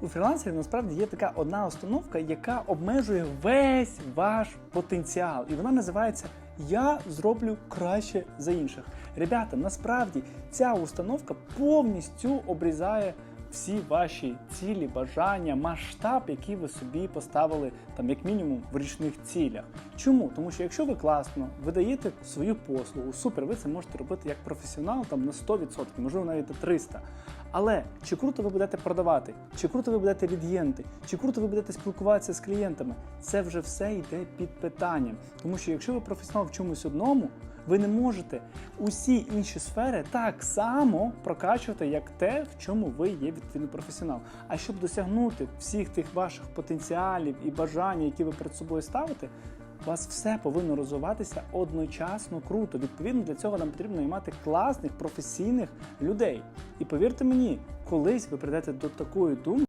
У фрілансерів насправді є така одна установка, яка обмежує весь ваш потенціал, і вона називається Я зроблю краще за інших. Ребята, насправді ця установка повністю обрізає всі ваші цілі, бажання, масштаб, який ви собі поставили там як мінімум в річних цілях. Чому? Тому що якщо ви класно видаєте свою послугу, супер, ви це можете робити як професіонал там на 100%, можливо навіть на 300%. Але чи круто ви будете продавати, чи круто ви будете лідієнти, чи круто ви будете спілкуватися з клієнтами, це вже все йде під питанням. Тому що якщо ви професіонал в чомусь одному, ви не можете усі інші сфери так само прокачувати, як те, в чому ви є відповідно професіонал. А щоб досягнути всіх тих ваших потенціалів і бажань, які ви перед собою ставите, у вас все повинно розвиватися одночасно круто. Відповідно, для цього нам потрібно мати класних професійних людей. І повірте мені, колись ви прийдете до такої думки.